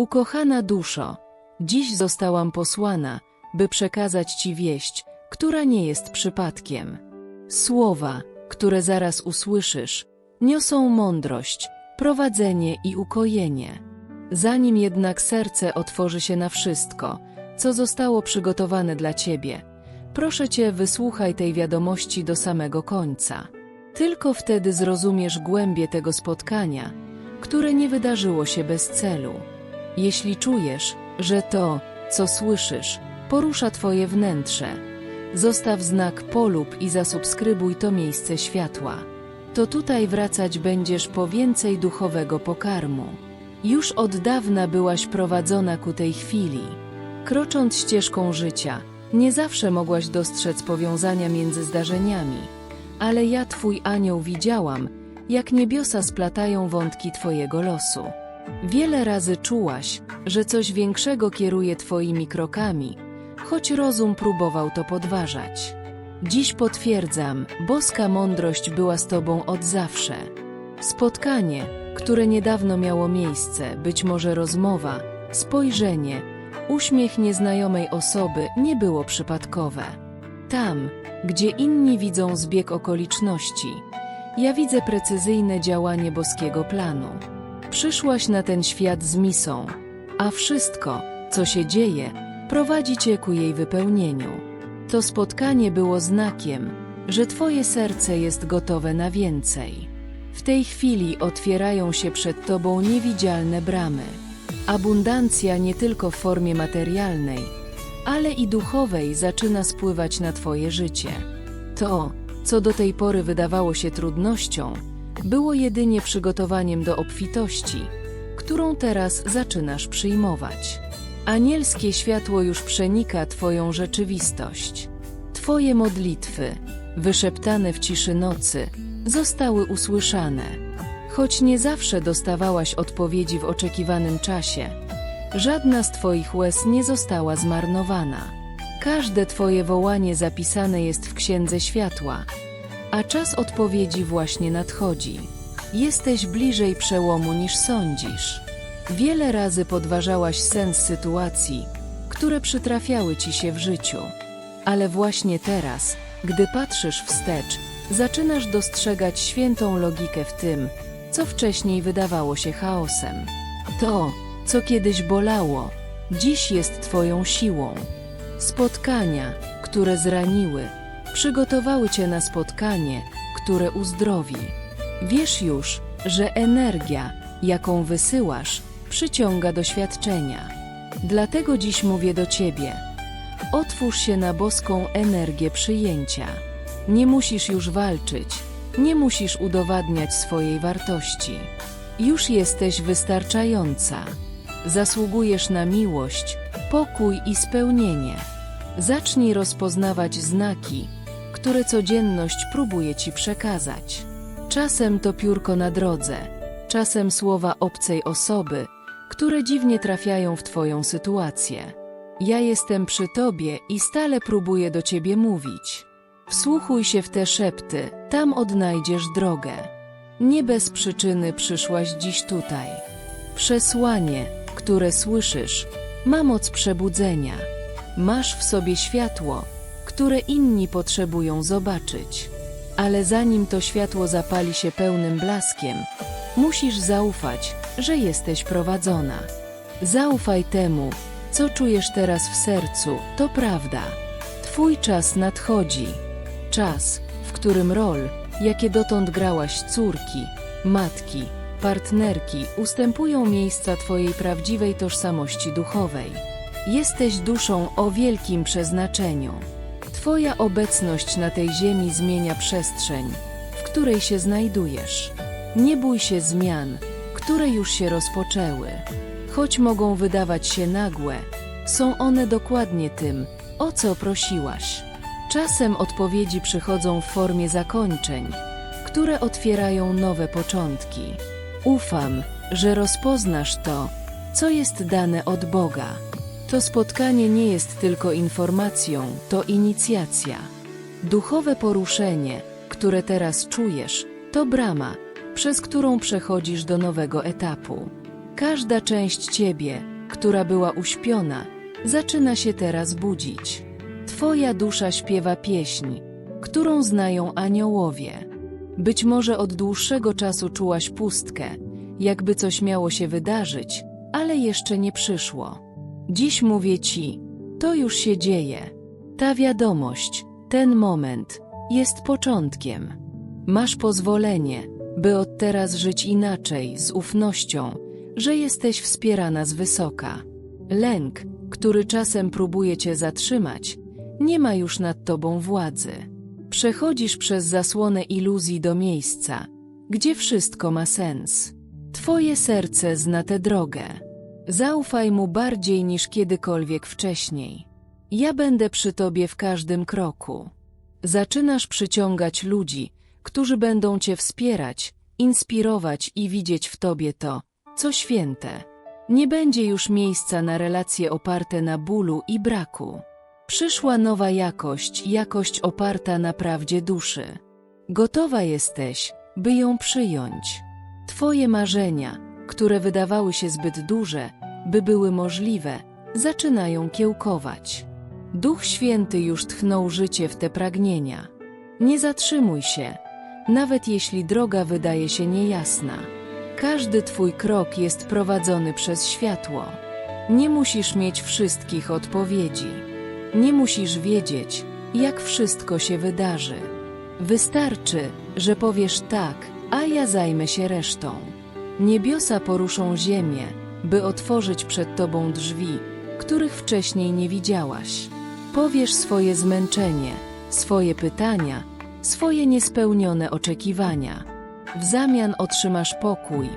Ukochana duszo, dziś zostałam posłana, by przekazać Ci wieść, która nie jest przypadkiem. Słowa, które zaraz usłyszysz, niosą mądrość, prowadzenie i ukojenie. Zanim jednak serce otworzy się na wszystko, co zostało przygotowane dla Ciebie, proszę Cię, wysłuchaj tej wiadomości do samego końca. Tylko wtedy zrozumiesz głębię tego spotkania, które nie wydarzyło się bez celu. Jeśli czujesz, że to, co słyszysz, porusza Twoje wnętrze, zostaw znak polub i zasubskrybuj to miejsce światła. To tutaj wracać będziesz po więcej duchowego pokarmu. Już od dawna byłaś prowadzona ku tej chwili. Krocząc ścieżką życia, nie zawsze mogłaś dostrzec powiązania między zdarzeniami, ale ja, Twój anioł, widziałam, jak niebiosa splatają wątki Twojego losu. Wiele razy czułaś, że coś większego kieruje Twoimi krokami, choć rozum próbował to podważać. Dziś potwierdzam, boska mądrość była z Tobą od zawsze. Spotkanie, które niedawno miało miejsce, być może rozmowa, spojrzenie, uśmiech nieznajomej osoby nie było przypadkowe. Tam, gdzie inni widzą zbieg okoliczności, ja widzę precyzyjne działanie boskiego planu. Przyszłaś na ten świat z misą, a wszystko, co się dzieje, prowadzi cię ku jej wypełnieniu. To spotkanie było znakiem, że Twoje serce jest gotowe na więcej. W tej chwili otwierają się przed Tobą niewidzialne bramy. Abundancja nie tylko w formie materialnej, ale i duchowej zaczyna spływać na Twoje życie. To, co do tej pory wydawało się trudnością, było jedynie przygotowaniem do obfitości, którą teraz zaczynasz przyjmować. Anielskie światło już przenika Twoją rzeczywistość. Twoje modlitwy, wyszeptane w ciszy nocy, zostały usłyszane. Choć nie zawsze dostawałaś odpowiedzi w oczekiwanym czasie, żadna z Twoich łez nie została zmarnowana. Każde Twoje wołanie zapisane jest w Księdze Światła, a czas odpowiedzi właśnie nadchodzi. Jesteś bliżej przełomu niż sądzisz. Wiele razy podważałaś sens sytuacji, które przytrafiały ci się w życiu. Ale właśnie teraz, gdy patrzysz wstecz, zaczynasz dostrzegać świętą logikę w tym, co wcześniej wydawało się chaosem. To, co kiedyś bolało, dziś jest Twoją siłą. Spotkania, które zraniły, przygotowały Cię na spotkanie, które uzdrowi. Wiesz już, że energia, jaką wysyłasz, przyciąga doświadczenia. Dlatego dziś mówię do Ciebie. Otwórz się na boską energię przyjęcia. Nie musisz już walczyć, nie musisz udowadniać swojej wartości. Już jesteś wystarczająca. Zasługujesz na miłość, pokój i spełnienie. Zacznij rozpoznawać znaki, które codzienność próbuje ci przekazać. Czasem to piórko na drodze, czasem słowa obcej osoby, które dziwnie trafiają w Twoją sytuację. Ja jestem przy Tobie i stale próbuję do Ciebie mówić. Wsłuchuj się w te szepty, tam odnajdziesz drogę. Nie bez przyczyny przyszłaś dziś tutaj. Przesłanie, które słyszysz, ma moc przebudzenia. Masz w sobie światło, które inni potrzebują zobaczyć. Ale zanim to światło zapali się pełnym blaskiem, musisz zaufać, że jesteś prowadzona. Zaufaj temu, co czujesz teraz w sercu, to prawda. Twój czas nadchodzi. Czas, w którym rol, jakie dotąd grałaś córki, matki, partnerki, ustępują miejsca Twojej prawdziwej tożsamości duchowej. Jesteś duszą o wielkim przeznaczeniu. Twoja obecność na tej ziemi zmienia przestrzeń, w której się znajdujesz. Nie bój się zmian, które już się rozpoczęły. Choć mogą wydawać się nagłe, są one dokładnie tym, o co prosiłaś. Czasem odpowiedzi przychodzą w formie zakończeń, które otwierają nowe początki. Ufam, że rozpoznasz to, co jest dane od Boga. To spotkanie nie jest tylko informacją, to inicjacja. Duchowe poruszenie, które teraz czujesz, to brama, przez którą przechodzisz do nowego etapu. Każda część ciebie, która była uśpiona, zaczyna się teraz budzić. Twoja dusza śpiewa pieśń, którą znają aniołowie. Być może od dłuższego czasu czułaś pustkę, jakby coś miało się wydarzyć, ale jeszcze nie przyszło. Dziś mówię ci, to już się dzieje. Ta wiadomość, ten moment jest początkiem. Masz pozwolenie, by od teraz żyć inaczej, z ufnością, że jesteś wspierana z wysoka. Lęk, który czasem próbuje cię zatrzymać, nie ma już nad tobą władzy. Przechodzisz przez zasłonę iluzji do miejsca, gdzie wszystko ma sens. Twoje serce zna tę drogę. Zaufaj mu bardziej niż kiedykolwiek wcześniej. Ja będę przy tobie w każdym kroku. Zaczynasz przyciągać ludzi, którzy będą cię wspierać, inspirować i widzieć w tobie to, co święte. Nie będzie już miejsca na relacje oparte na bólu i braku. Przyszła nowa jakość, jakość oparta na prawdzie duszy. Gotowa jesteś, by ją przyjąć. Twoje marzenia, które wydawały się zbyt duże, by były możliwe, zaczynają kiełkować. Duch Święty już tchnął życie w te pragnienia. Nie zatrzymuj się, nawet jeśli droga wydaje się niejasna. Każdy Twój krok jest prowadzony przez światło. Nie musisz mieć wszystkich odpowiedzi. Nie musisz wiedzieć, jak wszystko się wydarzy. Wystarczy, że powiesz tak, a ja zajmę się resztą. Niebiosa poruszą ziemię, by otworzyć przed Tobą drzwi, których wcześniej nie widziałaś. Powiesz swoje zmęczenie, swoje pytania, swoje niespełnione oczekiwania. W zamian otrzymasz pokój,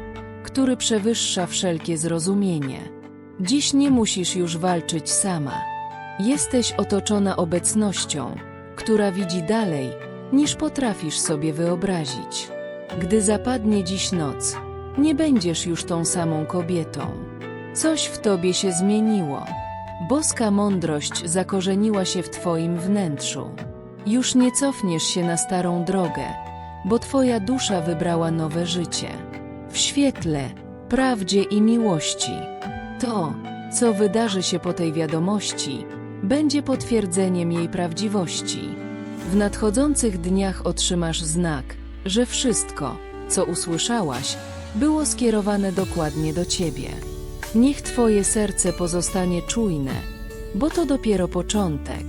który przewyższa wszelkie zrozumienie. Dziś nie musisz już walczyć sama. Jesteś otoczona obecnością, która widzi dalej, niż potrafisz sobie wyobrazić. Gdy zapadnie dziś noc, nie będziesz już tą samą kobietą. Coś w tobie się zmieniło. Boska mądrość zakorzeniła się w twoim wnętrzu. Już nie cofniesz się na starą drogę, bo twoja dusza wybrała nowe życie. W świetle, prawdzie i miłości. To, co wydarzy się po tej wiadomości, będzie potwierdzeniem jej prawdziwości. W nadchodzących dniach otrzymasz znak, że wszystko, co usłyszałaś, było skierowane dokładnie do ciebie. Niech twoje serce pozostanie czujne, bo to dopiero początek.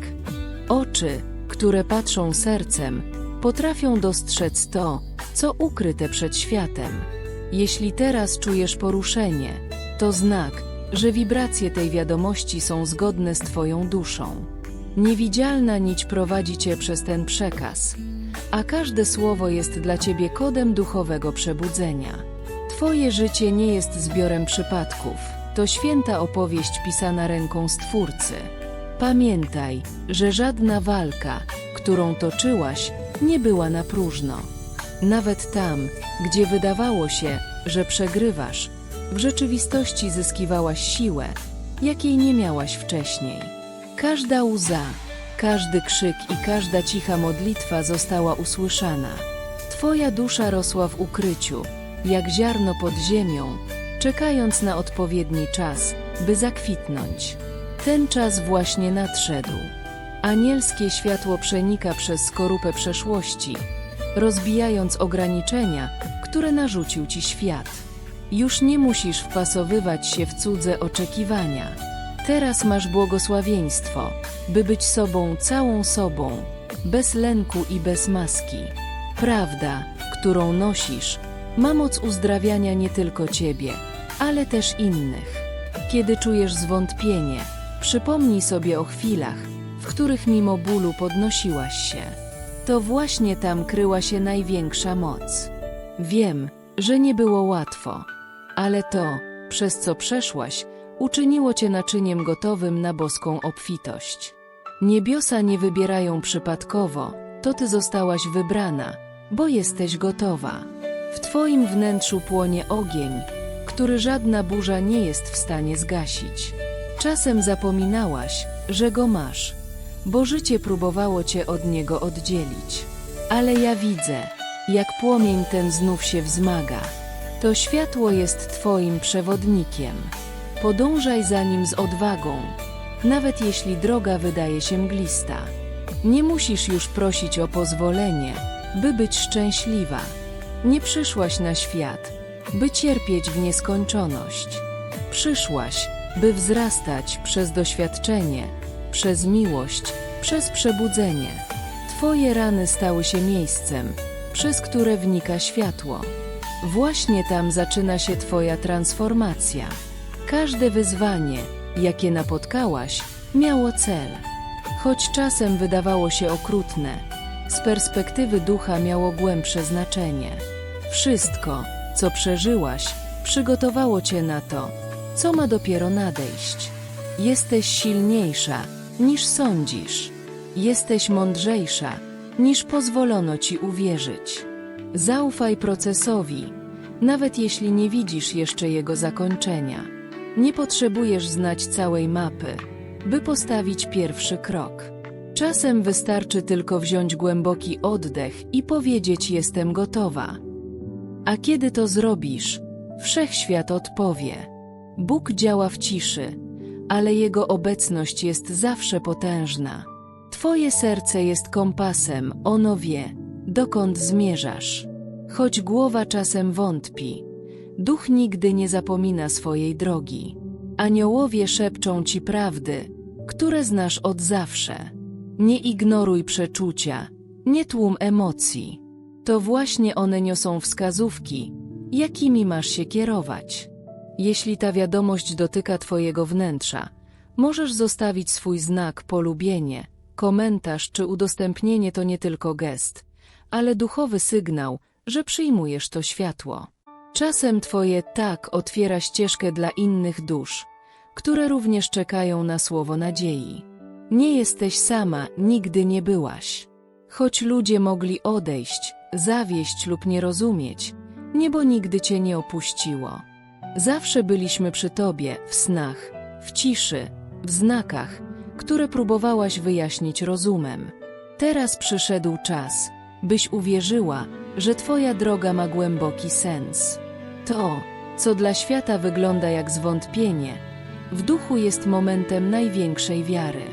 Oczy, które patrzą sercem, potrafią dostrzec to, co ukryte przed światem. Jeśli teraz czujesz poruszenie, to znak, że wibracje tej wiadomości są zgodne z Twoją duszą. Niewidzialna nić prowadzi Cię przez ten przekaz, a każde słowo jest dla Ciebie kodem duchowego przebudzenia. Twoje życie nie jest zbiorem przypadków, to święta opowieść pisana ręką Stwórcy. Pamiętaj, że żadna walka, którą toczyłaś, nie była na próżno. Nawet tam, gdzie wydawało się, że przegrywasz, w rzeczywistości zyskiwałaś siłę, jakiej nie miałaś wcześniej. Każda łza, każdy krzyk i każda cicha modlitwa została usłyszana. Twoja dusza rosła w ukryciu, jak ziarno pod ziemią, czekając na odpowiedni czas, by zakwitnąć. Ten czas właśnie nadszedł. Anielskie światło przenika przez skorupę przeszłości, rozbijając ograniczenia, które narzucił ci świat. Już nie musisz wpasowywać się w cudze oczekiwania. Teraz masz błogosławieństwo, by być sobą całą sobą, bez lęku i bez maski. Prawda, którą nosisz, ma moc uzdrawiania nie tylko ciebie, ale też innych. Kiedy czujesz zwątpienie, przypomnij sobie o chwilach, w których mimo bólu podnosiłaś się. To właśnie tam kryła się największa moc. Wiem, że nie było łatwo, ale to, przez co przeszłaś, uczyniło cię naczyniem gotowym na boską obfitość. Niebiosa nie wybierają przypadkowo, to ty zostałaś wybrana, bo jesteś gotowa. W twoim wnętrzu płonie ogień, który żadna burza nie jest w stanie zgasić. Czasem zapominałaś, że go masz, bo życie próbowało cię od niego oddzielić. Ale ja widzę, jak płomień ten znów się wzmaga. To światło jest twoim przewodnikiem. Podążaj za nim z odwagą, nawet jeśli droga wydaje się mglista. Nie musisz już prosić o pozwolenie, by być szczęśliwa. Nie przyszłaś na świat, by cierpieć w nieskończoność. Przyszłaś, by wzrastać przez doświadczenie, przez miłość, przez przebudzenie. Twoje rany stały się miejscem, przez które wnika światło. Właśnie tam zaczyna się Twoja transformacja. Każde wyzwanie, jakie napotkałaś, miało cel. Choć czasem wydawało się okrutne, z perspektywy ducha miało głębsze znaczenie. Wszystko, co przeżyłaś, przygotowało cię na to, co ma dopiero nadejść. Jesteś silniejsza, niż sądzisz. Jesteś mądrzejsza, niż pozwolono ci uwierzyć. Zaufaj procesowi, nawet jeśli nie widzisz jeszcze jego zakończenia. Nie potrzebujesz znać całej mapy, by postawić pierwszy krok. Czasem wystarczy tylko wziąć głęboki oddech i powiedzieć: Jestem gotowa. A kiedy to zrobisz, wszechświat odpowie. Bóg działa w ciszy, ale Jego obecność jest zawsze potężna. Twoje serce jest kompasem, ono wie, dokąd zmierzasz. Choć głowa czasem wątpi, duch nigdy nie zapomina swojej drogi. Aniołowie szepczą ci prawdy, które znasz od zawsze. Nie ignoruj przeczucia, nie tłum emocji. To właśnie one niosą wskazówki, jakimi masz się kierować. Jeśli ta wiadomość dotyka Twojego wnętrza, możesz zostawić swój znak, polubienie, komentarz czy udostępnienie to nie tylko gest, ale duchowy sygnał, że przyjmujesz to światło. Czasem Twoje tak otwiera ścieżkę dla innych dusz, które również czekają na słowo nadziei. Nie jesteś sama, nigdy nie byłaś. Choć ludzie mogli odejść, zawieść lub nie rozumieć, niebo nigdy cię nie opuściło. Zawsze byliśmy przy tobie, w snach, w ciszy, w znakach, które próbowałaś wyjaśnić rozumem. Teraz przyszedł czas, byś uwierzyła, że twoja droga ma głęboki sens. To, co dla świata wygląda jak zwątpienie, w duchu jest momentem największej wiary.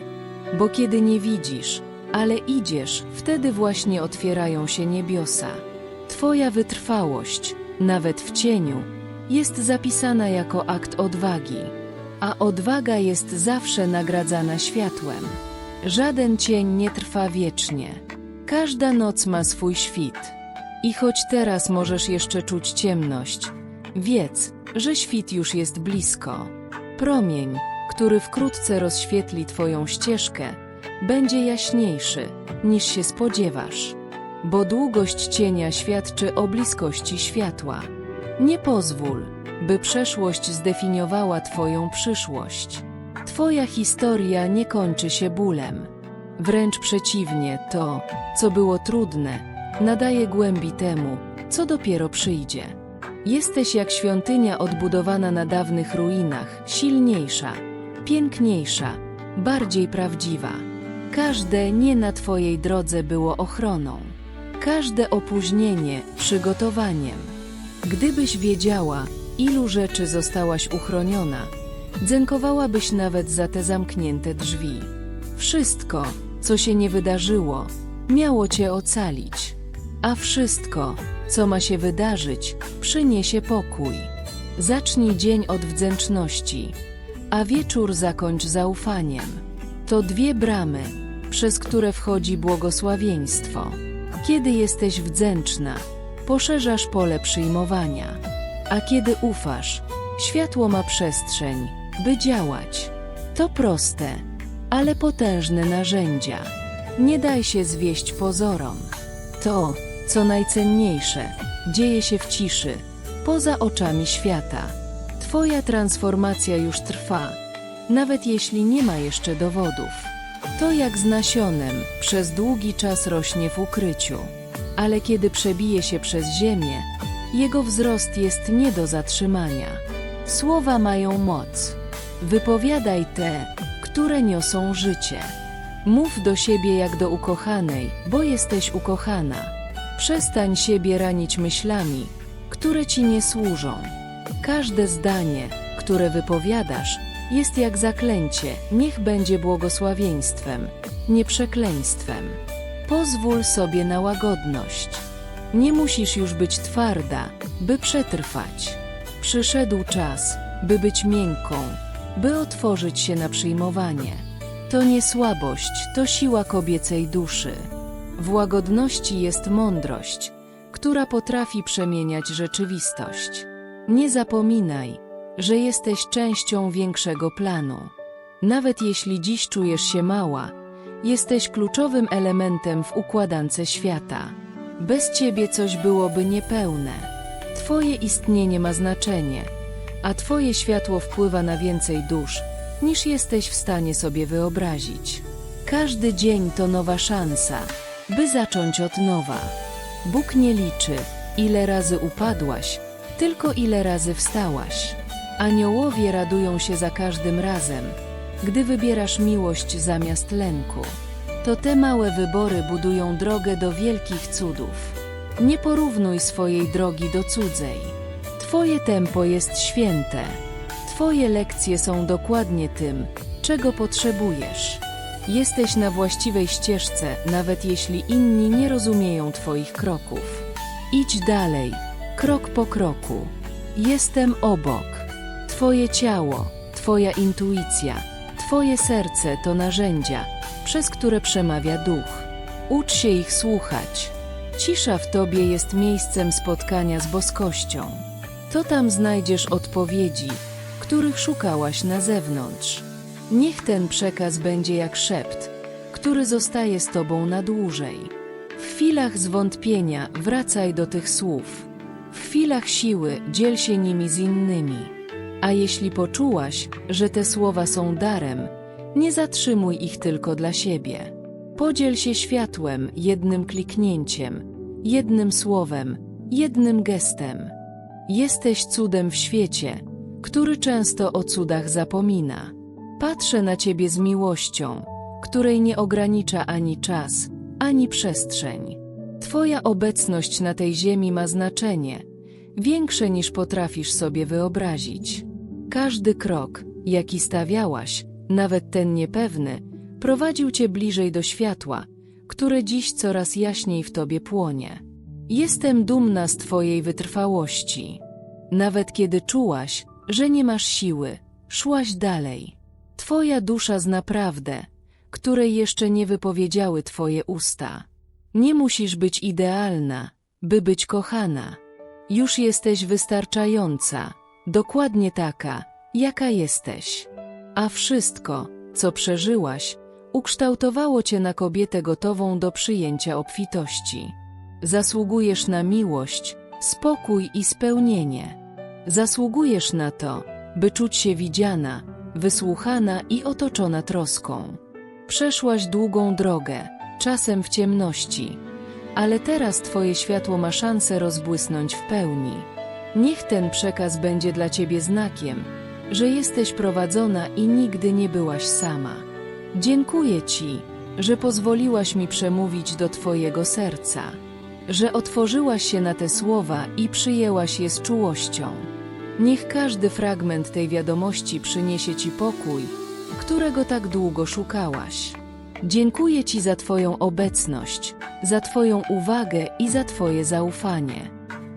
Bo kiedy nie widzisz, ale idziesz, wtedy właśnie otwierają się niebiosa. Twoja wytrwałość, nawet w cieniu, jest zapisana jako akt odwagi, a odwaga jest zawsze nagradzana światłem. Żaden cień nie trwa wiecznie. Każda noc ma swój świt. I choć teraz możesz jeszcze czuć ciemność, wiedz, że świt już jest blisko. Promień, który wkrótce rozświetli Twoją ścieżkę, będzie jaśniejszy, niż się spodziewasz, bo długość cienia świadczy o bliskości światła. Nie pozwól, by przeszłość zdefiniowała Twoją przyszłość. Twoja historia nie kończy się bólem. Wręcz przeciwnie, to, co było trudne, nadaje głębi temu, co dopiero przyjdzie. Jesteś jak świątynia odbudowana na dawnych ruinach, silniejsza, piękniejsza, bardziej prawdziwa. Każde nie na Twojej drodze było ochroną, każde opóźnienie przygotowaniem. Gdybyś wiedziała, ilu rzeczy zostałaś uchroniona, dzękowałabyś nawet za te zamknięte drzwi. Wszystko, co się nie wydarzyło, miało Cię ocalić, a wszystko, co ma się wydarzyć, przyniesie pokój. Zacznij dzień od wdzięczności, a wieczór zakończ zaufaniem. To dwie bramy, przez które wchodzi błogosławieństwo. Kiedy jesteś wdzięczna, poszerzasz pole przyjmowania, a kiedy ufasz, światło ma przestrzeń, by działać. To proste, ale potężne narzędzia. Nie daj się zwieść pozorom. To, co najcenniejsze, dzieje się w ciszy, poza oczami świata. Twoja transformacja już trwa, nawet jeśli nie ma jeszcze dowodów. To jak z nasionem, przez długi czas rośnie w ukryciu, ale kiedy przebije się przez ziemię, jego wzrost jest nie do zatrzymania. Słowa mają moc. Wypowiadaj te, które niosą życie. Mów do siebie jak do ukochanej, bo jesteś ukochana. Przestań siebie ranić myślami, które ci nie służą. Każde zdanie, które wypowiadasz, jest jak zaklęcie, niech będzie błogosławieństwem, nie przekleństwem. Pozwól sobie na łagodność. Nie musisz już być twarda, by przetrwać. Przyszedł czas, by być miękką, by otworzyć się na przyjmowanie. To nie słabość, to siła kobiecej duszy. W łagodności jest mądrość, która potrafi przemieniać rzeczywistość. Nie zapominaj, że jesteś częścią większego planu. Nawet jeśli dziś czujesz się mała, jesteś kluczowym elementem w układance świata. Bez ciebie coś byłoby niepełne. Twoje istnienie ma znaczenie, a Twoje światło wpływa na więcej dusz, niż jesteś w stanie sobie wyobrazić. Każdy dzień to nowa szansa, by zacząć od nowa. Bóg nie liczy, ile razy upadłaś, tylko ile razy wstałaś. Aniołowie radują się za każdym razem, gdy wybierasz miłość zamiast lęku. To te małe wybory budują drogę do wielkich cudów. Nie porównuj swojej drogi do cudzej. Twoje tempo jest święte. Twoje lekcje są dokładnie tym, czego potrzebujesz. Jesteś na właściwej ścieżce, nawet jeśli inni nie rozumieją Twoich kroków. Idź dalej, krok po kroku. Jestem obok. Twoje ciało, Twoja intuicja, Twoje serce to narzędzia, przez które przemawia duch. Ucz się ich słuchać. Cisza w Tobie jest miejscem spotkania z boskością. To tam znajdziesz odpowiedzi, których szukałaś na zewnątrz. Niech ten przekaz będzie jak szept, który zostaje z Tobą na dłużej. W chwilach zwątpienia wracaj do tych słów. W chwilach siły dziel się nimi z innymi. A jeśli poczułaś, że te słowa są darem, nie zatrzymuj ich tylko dla siebie. Podziel się światłem jednym kliknięciem, jednym słowem, jednym gestem. Jesteś cudem w świecie, który często o cudach zapomina. Patrzę na Ciebie z miłością, której nie ogranicza ani czas, ani przestrzeń. Twoja obecność na tej ziemi ma znaczenie, większe niż potrafisz sobie wyobrazić. Każdy krok, jaki stawiałaś, nawet ten niepewny, prowadził Cię bliżej do światła, które dziś coraz jaśniej w Tobie płonie. Jestem dumna z Twojej wytrwałości. Nawet kiedy czułaś, że nie masz siły, szłaś dalej. Twoja dusza zna prawdę, której jeszcze nie wypowiedziały Twoje usta. Nie musisz być idealna, by być kochana. Już jesteś wystarczająca, dokładnie taka, jaka jesteś. A wszystko, co przeżyłaś, ukształtowało cię na kobietę gotową do przyjęcia obfitości. Zasługujesz na miłość, spokój i spełnienie. Zasługujesz na to, by czuć się widziana, wysłuchana i otoczona troską. Przeszłaś długą drogę, czasem w ciemności, ale teraz Twoje światło ma szansę rozbłysnąć w pełni. Niech ten przekaz będzie dla Ciebie znakiem, że jesteś prowadzona i nigdy nie byłaś sama. Dziękuję Ci, że pozwoliłaś mi przemówić do Twojego serca, że otworzyłaś się na te słowa i przyjęłaś je z czułością. Niech każdy fragment tej wiadomości przyniesie Ci pokój, którego tak długo szukałaś. Dziękuję Ci za Twoją obecność, za Twoją uwagę i za Twoje zaufanie.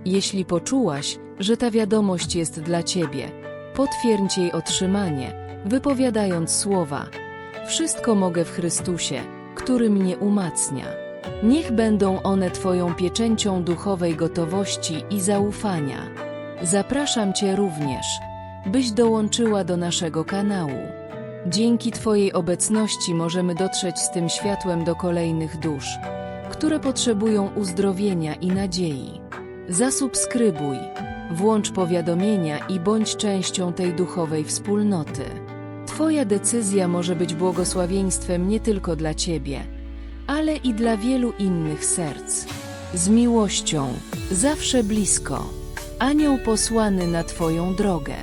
Jeśli poczułaś, że ta wiadomość jest dla Ciebie, potwierdź jej otrzymanie, wypowiadając słowa: Wszystko mogę w Chrystusie, który mnie umacnia. Niech będą one Twoją pieczęcią duchowej gotowości i zaufania. Zapraszam Cię również, byś dołączyła do naszego kanału. Dzięki Twojej obecności możemy dotrzeć z tym światłem do kolejnych dusz, które potrzebują uzdrowienia i nadziei. Zasubskrybuj, włącz powiadomienia i bądź częścią tej duchowej wspólnoty. Twoja decyzja może być błogosławieństwem nie tylko dla Ciebie, ale i dla wielu innych serc. Z miłością, zawsze blisko, anioł posłany na Twoją drogę.